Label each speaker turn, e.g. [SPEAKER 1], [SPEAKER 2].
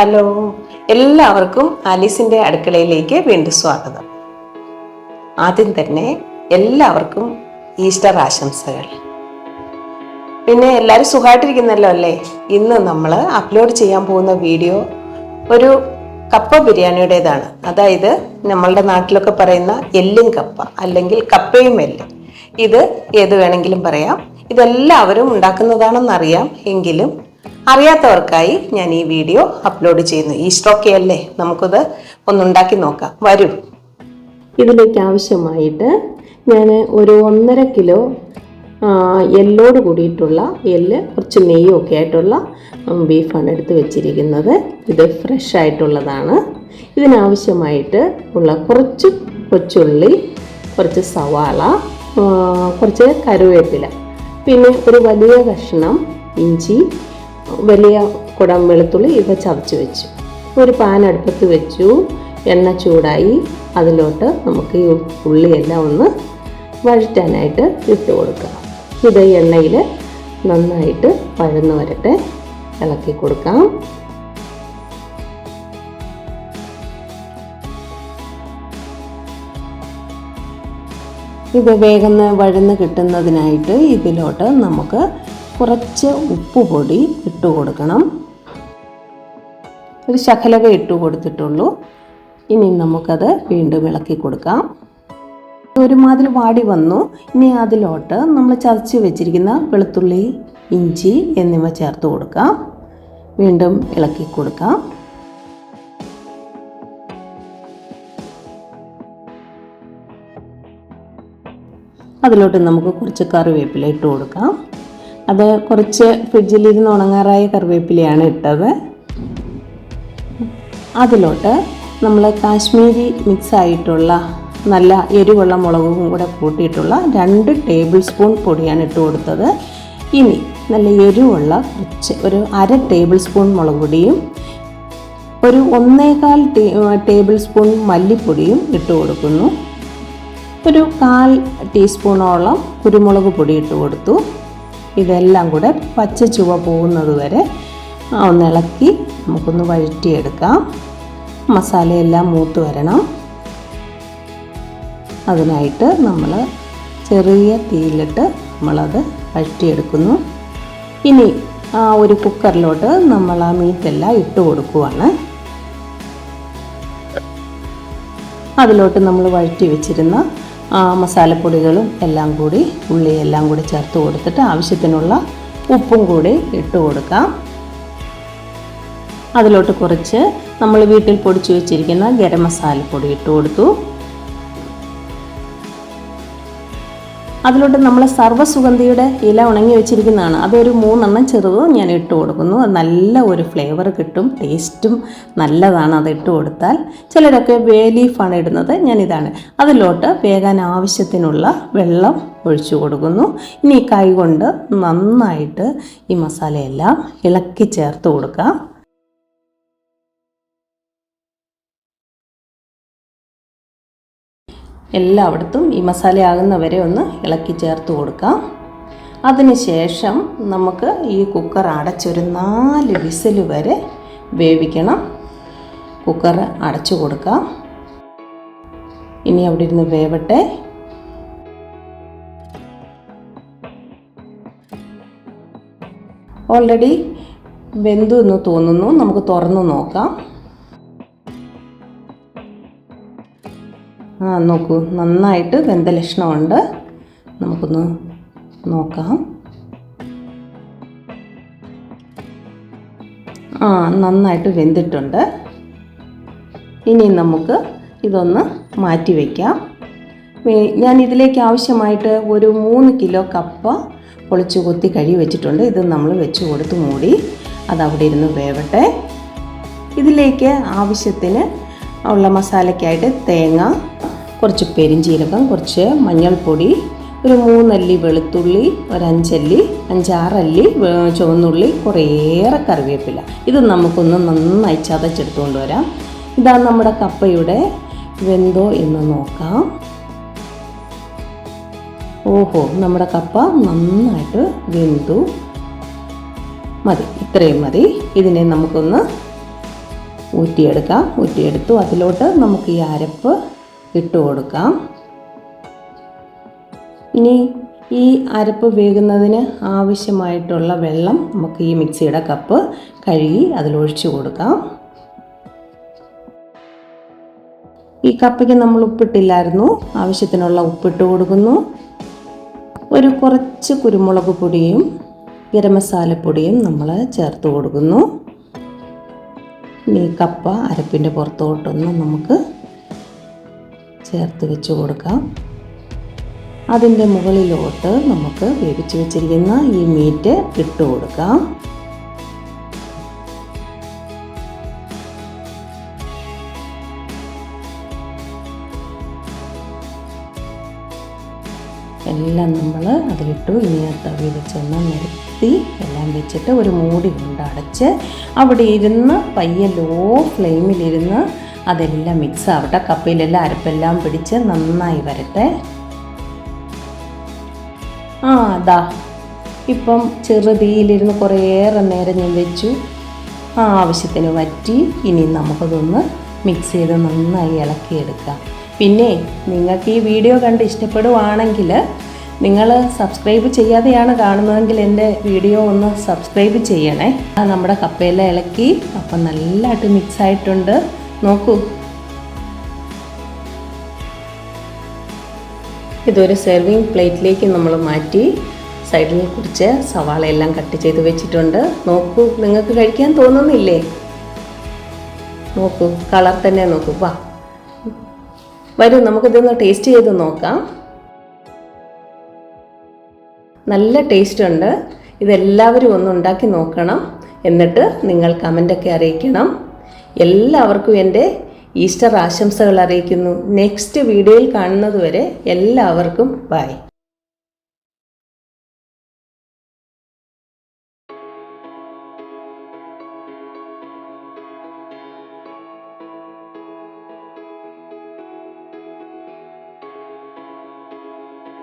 [SPEAKER 1] Hello എല്ലാവർക്കും ആലീസിന്റെ അടുക്കളയിലേക്ക് വീണ്ടും സ്വാഗതം. ആദ്യം തന്നെ എല്ലാവർക്കും ഈസ്റ്റർ ആശംസകൾ. പിന്നെ എല്ലാവരും സുഖമായിട്ടിരിക്കുന്നല്ലോ അല്ലേ? ഇന്ന് നമ്മൾ അപ്ലോഡ് ചെയ്യാൻ പോകുന്ന വീഡിയോ ഒരു കപ്പ ബിരിയാണിയുടേതാണ്. അതായത് നമ്മളുടെ നാട്ടിലൊക്കെ പറയുന്ന എല്ലും കപ്പ അല്ലെങ്കിൽ കപ്പയും എല്ല്. ഇത് ഏത് വേണമെങ്കിലും പറയാം. ഇതെല്ലാവരും ഉണ്ടാക്കുന്നതാണെന്നറിയാം. എങ്കിലും അറിയാത്തവർക്കായി ഞാൻ ഈ വീഡിയോ അപ്ലോഡ് ചെയ്യുന്നു. ഈ ഈസ്റ്ററൊക്കെ അല്ലേ? നമുക്കത് ഒന്നുണ്ടാക്കി നോക്കാം. വരൂ. ഇതിലേക്ക് ആവശ്യമായിട്ട് ഞാൻ ഒരു ഒന്നര കിലോ എല്ലോട് കൂടിയിട്ടുള്ള എല്ല് കുറച്ച് നെയ്യും ഒക്കെ ആയിട്ടുള്ള ബീഫാണ് എടുത്ത് വെച്ചിരിക്കുന്നത്. ഇത് ഫ്രഷ് ആയിട്ടുള്ളതാണ്. ഇതിനാവശ്യമായിട്ട് ഉള്ള കുറച്ച് കൊച്ചുള്ളി കുറച്ച് സവാള കുറച്ച് കറിവേപ്പില. പിന്നെ ഒരു വലിയ കഷ്ണം ഇഞ്ചി വലിയ കുടം വെളുത്തുള്ളി ഇവ ചതച്ച് വെച്ചു. ഒരു പാൻ അടുപ്പത്ത് വെച്ചു. എണ്ണ ചൂടായി. അതിലോട്ട് നമുക്ക് ഈ ഉള്ളിയെല്ലാം ഒന്ന് വഴറ്റാനായിട്ട് ഇട്ട് കൊടുക്കാം. ഇത് എണ്ണയിൽ നന്നായിട്ട് വഴന്ന് വരട്ടെ. ഇളക്കി കൊടുക്കാം. ഇത് വേഗം വഴന്ന് കിട്ടുന്നതിനായിട്ട് ഇതിലോട്ട് നമുക്ക് കുറച്ച് ഉപ്പുപൊടി ഇട്ട് കൊടുക്കണം. ഒരു ശകലക ഇട്ട് കൊടുത്തിട്ടുള്ളൂ. ഇനി നമുക്കത് വീണ്ടും ഇളക്കി കൊടുക്കാം. ഒരുമാതിരി വാടി വന്നു. ഇനി അതിലോട്ട് നമ്മൾ ചതച്ച് വെച്ചിരിക്കുന്ന വെളുത്തുള്ളി ഇഞ്ചി എന്നിവ ചേർത്ത് കൊടുക്കാം. വീണ്ടും ഇളക്കി കൊടുക്കാം. അതിലോട്ട് നമുക്ക് കുറച്ച് കറിവേപ്പില ഇട്ട് കൊടുക്കാം. അത് കുറച്ച് ഫ്രിഡ്ജിലിരുന്ന് ഉണങ്ങാറായ കറിവേപ്പിലയാണ് ഇട്ടത്. അതിലോട്ട് നമ്മൾ കാശ്മീരി മിക്സ് ആയിട്ടുള്ള നല്ല എരിവുള്ള മുളകും കൂടെ കൂട്ടിയിട്ടുള്ള രണ്ട് ടേബിൾ സ്പൂൺ പൊടിയാണ് ഇട്ട് കൊടുത്തത്. ഇനി നല്ല എരിവുള്ള കുറച്ച് ഒരു അര ടേബിൾ സ്പൂൺ മുളക് പൊടിയും ഒരു ഒന്നേകാൽ ടേബിൾ സ്പൂൺ മല്ലിപ്പൊടിയും ഇട്ട് കൊടുക്കുന്നു. ഒരു കാൽ ടീസ്പൂണോളം കുരുമുളക് പൊടി ഇട്ട് കൊടുത്തു. ഇതെല്ലാം കൂടെ പച്ച ചുവ പോകുന്നത് വരെ ഒന്ന് ഇളക്കി നമുക്കൊന്ന് വഴറ്റിയെടുക്കാം. മസാലയെല്ലാം മൂത്ത് വരണം. അതിനായിട്ട് നമ്മൾ ചെറിയ തീയിലിട്ട് നമ്മളത് വഴറ്റിയെടുക്കുന്നു. ഇനി ആ ഒരു കുക്കറിലോട്ട് നമ്മൾ ആ മീറ്റെല്ലാം ഇട്ട് കൊടുക്കുവാണ്. അതിലോട്ട് നമ്മൾ വഴറ്റി വെച്ചിരുന്ന മസാലപ്പൊടികളും എല്ലാം കൂടി ഉള്ളി എല്ലാം കൂടി ചേർത്ത് കൊടുത്തിട്ട് ആവശ്യത്തിനുള്ള ഉപ്പും കൂടി ഇട്ട് കൊടുക്കാം. അതിലോട്ട് കുറച്ച് നമ്മൾ വീട്ടിൽ പൊടിച്ചു വെച്ചിരിക്കുന്ന ഗരം മസാലപ്പൊടി ഇട്ട് കൊടുത്തു. അതിലോട്ട് നമ്മൾ സർവസുഗന്ധിയുടെ ഇല ഉണങ്ങി വെച്ചിരിക്കുന്നതാണ്. അതൊരു മൂന്നെണ്ണം ചെറുത് ഞാൻ ഇട്ട് കൊടുക്കുന്നു. നല്ല ഒരു ഫ്ലേവർ കിട്ടും ടേസ്റ്റും നല്ലതാണ് അത് ഇട്ട് കൊടുത്താൽ. ചിലരൊക്കെ വേ ലീഫാണ് ഇടുന്നത് ഞാനിതാണ് അതിലോട്ട് വേകാൻ ആവശ്യത്തിനുള്ള വെള്ളം ഒഴിച്ചു കൊടുക്കുന്നു. ഇനി കൈ കൊണ്ട് നന്നായിട്ട് ഈ മസാലയെല്ലാം ഇളക്കി ചേർത്ത് കൊടുക്കാം. എല്ലായിടത്തും ഈ മസാല ആകുന്നവരെ ഒന്ന് ഇളക്കി ചേർത്ത് കൊടുക്കാം. അതിനുശേഷം നമുക്ക് ഈ കുക്കർ അടച്ചൊരു നാല് വിസിൽ വരെ വേവിക്കണം. കുക്കർ അടച്ചു കൊടുക്കാം. ഇനി അവിടെ ഇരുന്ന് വേവട്ടെ. ഓൾറെഡി വെന്തു എന്ന് തോന്നുന്നു. നമുക്ക് തുറന്നു നോക്കാം. നോക്കൂ നന്നായിട്ട് വെന്ത ലക്ഷണമുണ്ട്. നമുക്കൊന്ന് നോക്കാം. ആ നന്നായിട്ട് വെന്തിട്ടുണ്ട്. ഇനി നമുക്ക് ഇതൊന്ന് മാറ്റി വയ്ക്കാം ഞാൻ ഇതിലേക്ക് ആവശ്യമായിട്ട് ഒരു മൂന്ന് കിലോ കപ്പ പൊളിച്ച് കൊത്തി കഴുകി വെച്ചിട്ടുണ്ട്. ഇത് നമ്മൾ വെച്ച് കൊടുത്ത് മൂടി അത് അവിടെ ഇരുന്ന് വേവട്ടെ. ഇതിലേക്ക് ആവശ്യത്തിന് ഉള്ള മസാലയ്ക്കായിട്ട് തേങ്ങ കുറച്ച് പെരിഞ്ചീരകം കുറച്ച് മഞ്ഞൾപ്പൊടി ഒരു മൂന്നല്ലി വെളുത്തുള്ളി ഒരഞ്ചല്ലി അഞ്ചാറല്ലി ചുവന്നുള്ളി കുറേയേറെ കറിവേപ്പില. ഇത് നമുക്കൊന്ന് നന്നായി ചതച്ചെടുത്തുകൊണ്ട് വരാം. ഇതാ നമ്മുടെ കപ്പയുടെ വെന്തോ എന്ന് നോക്കാം. ഓഹോ നമ്മുടെ കപ്പ നന്നായിട്ട് വെന്തു. മതി ഇത്രയും മതി. ഇതിനെ നമുക്കൊന്ന് ഊറ്റിയെടുക്കാം. ഊറ്റിയെടുത്തു അതിലോട്ട് നമുക്ക് ഈ അരപ്പ് ഇട്ട് കൊടുക്കാം. ഇനി ഈ അരപ്പ് വേകുന്നതിന് ആവശ്യമായിട്ടുള്ള വെള്ളം നമുക്ക് ഈ മിക്സിയുടെ കപ്പ് കഴുകി അതിലൊഴിച്ചു കൊടുക്കാം. ഈ കപ്പയ്ക്ക് നമ്മൾ ഉപ്പിട്ടില്ലായിരുന്നു. ആവശ്യത്തിനുള്ള ഉപ്പിട്ട് കൊടുക്കുന്നു. ഒരു കുറച്ച് കുരുമുളക് പൊടിയും ഗരം മസാലപ്പൊടിയും നമ്മൾ ചേർത്ത് കൊടുക്കുന്നു. ഈ കപ്പ അരപ്പിന്റെ പുറത്തോട്ടൊന്ന് നമുക്ക് ചേർത്ത് വെച്ച് കൊടുക്കാം. അതിന്റെ മുകളിലോട്ട് നമുക്ക് വേവിച്ച് വെച്ചിരിക്കുന്ന ഈ മീറ്റ് ഇട്ട് കൊടുക്കാം. എല്ലാം നമ്മൾ അതിലിട്ടു. ഇനി തവി വെച്ചൊന്ന് നിരത്തി എല്ലാം വെച്ചിട്ട് ഒരു മൂടി കൊണ്ട് അടച്ച് അവിടെ ഇരുന്ന് പയ്യ ലോ ഫ്ലെയിമിലിരുന്ന് അതെല്ലാം മിക്സ് ആവട്ടെ. കപ്പയിലെല്ലാം അരപ്പെല്ലാം പിടിച്ച് നന്നായി വരട്ടെ. ആ അതാ ഇപ്പം ചെറുതീയിലിരുന്ന് കുറേയേറെ നേരം ഞാൻ വെച്ചു. ആ ആവശ്യത്തിന് വറ്റി ഇനി നമുക്കതൊന്ന് മിക്സ് ചെയ്ത് നന്നായി ഇളക്കിയെടുക്കാം. പിന്നെ നിങ്ങൾക്ക് ഈ വീഡിയോ കണ്ട് ഇഷ്ടപ്പെടുവാണെങ്കിൽ നിങ്ങൾ സബ്സ്ക്രൈബ് ചെയ്യാതെയാണ് കാണുന്നതെങ്കിൽ എന്റെ വീഡിയോ ഒന്ന് സബ്സ്ക്രൈബ് ചെയ്യണേ. നമ്മുടെ കപ്പയെല്ലാം ഇളക്കി. അപ്പം നല്ലതായിട്ട് മിക്സ് ആയിട്ടുണ്ട്. നോക്കൂ. ഇതൊരു സെർവിങ് പ്ലേറ്റിലേക്ക് നമ്മൾ മാറ്റി സൈഡിൽ കുറച്ച് സവാളയെല്ലാം കട്ട് ചെയ്ത് വെച്ചിട്ടുണ്ട്. നോക്കൂ നിങ്ങൾക്ക് കഴിക്കാൻ തോന്നുന്നില്ലേ? നോക്കൂ കളർ തന്നെ നോക്കൂ. വാ. വരൂ നമുക്കിതൊന്ന് ടേസ്റ്റ് ചെയ്ത് നോക്കാം. നല്ല ടേസ്റ്റ് ഉണ്ട്. ഇതെല്ലാവരും ഒന്ന് ഉണ്ടാക്കി നോക്കണം. എന്നിട്ട് നിങ്ങൾ കമന്റൊക്കെ അറിയിക്കണം. എല്ലാവർക്കും എന്റെ ഈസ്റ്റർ ആശംസകൾ അറിയിക്കുന്നു. നെക്സ്റ്റ് വീഡിയോയിൽ കാണുന്നതുവരെ എല്ലാവർക്കും ബൈ